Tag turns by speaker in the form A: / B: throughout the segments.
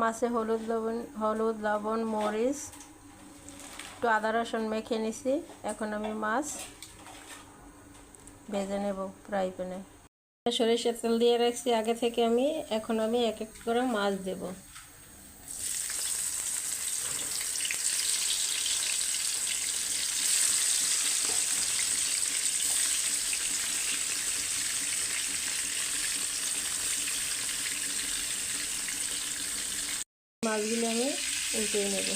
A: মাছে হলুদ লবণ হলুদ লবণ, মরিচ, একটু আদা রসুন মেখে নিছি। এখন আমি মাছ ভেজে নেব ফ্রাই প্যানে। সরিষার তেল দিয়ে রাখছি আগে থেকে আমি। এখন আমি এক এক করে মাছ দেব। মাছগুলো আমি উল্টে নেব।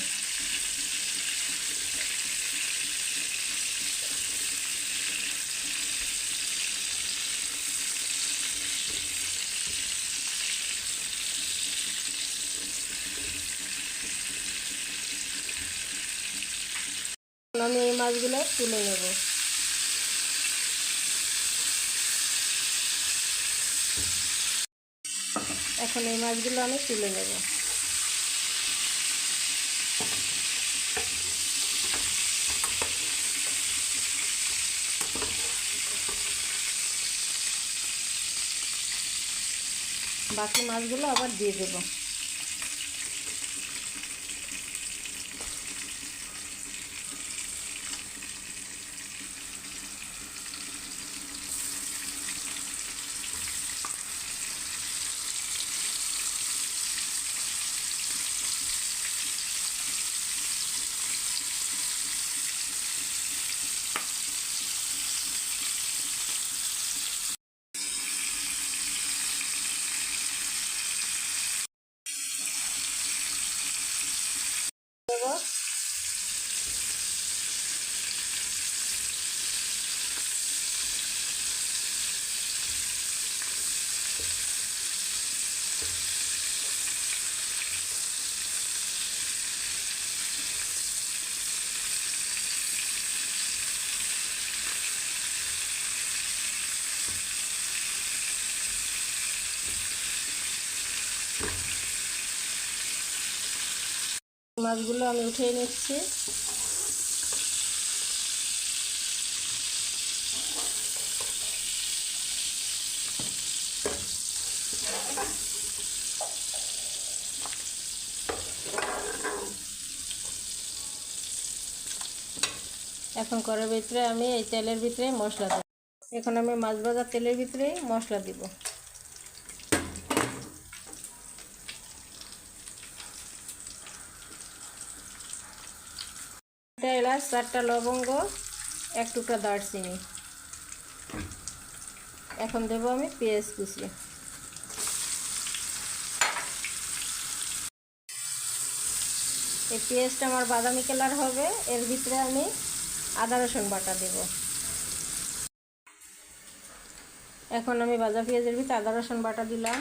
A: আমি এই মাছগুলো তুলে নেব। এখন এই মাছগুলো আমি তুলে নেব। বাকি মাছগুলো আবার দিয়ে দেবো। মাছগুলো আমি উঠিয়ে নিচ্ছি। এখন করার ভিতরে আমি এই তেলের ভিতরে মশলা দেব। এখন আমি মাছ ভাজার তেলের ভিতরে মশলা দিব। একটা এলাচ চারটা লবঙ্গ, এক টুকরা দারচিনি। এখন দেবো আমি পেঁয়াজ কুচি। এই পেঁয়াজটা আমার বাদামি কালার হবে, এর ভিতরে আমি আদা রসুন বাটা দেব। এখন আমি ভাজা পেঁয়াজের ভিতরে আদা রসুন বাটা দিলাম।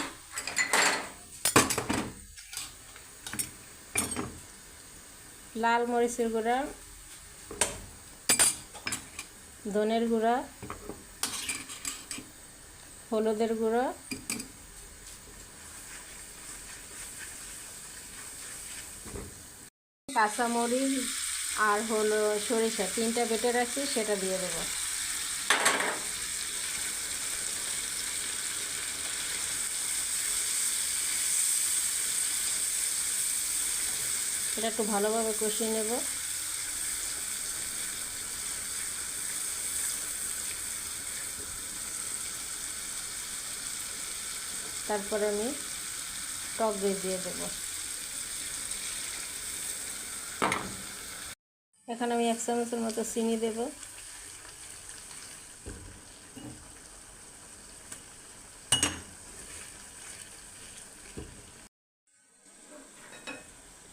A: লাল মরিচের গুঁড়া ধনের গুঁড়া, হলুদের গুঁড়া, কাঁচামরিচ আর হলো সরিষা তিনটা বেটে রাখছি, সেটা দিয়ে দেবো। এটা একটু ভালোভাবে কষিয়ে নেব। তারপরে আমি টক দই দিয়ে দেব। এখন আমি এক চামচের মতো চিনি দেব।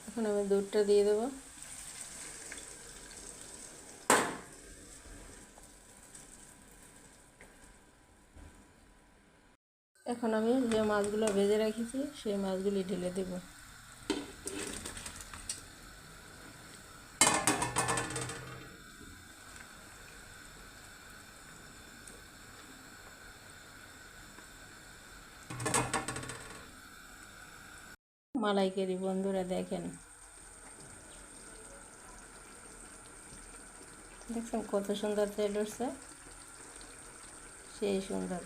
A: এখন আমি দুধটা দিয়ে দেবো। এখন আমি যে মাছগুলো ভেজে রেখেছি, সেই মাছগুলি ঢেলে দেব। মালাইকারি বন্ধুরা দেখেন। দেখছেন কত সুন্দর তেল উঠছে? সেই সুন্দর।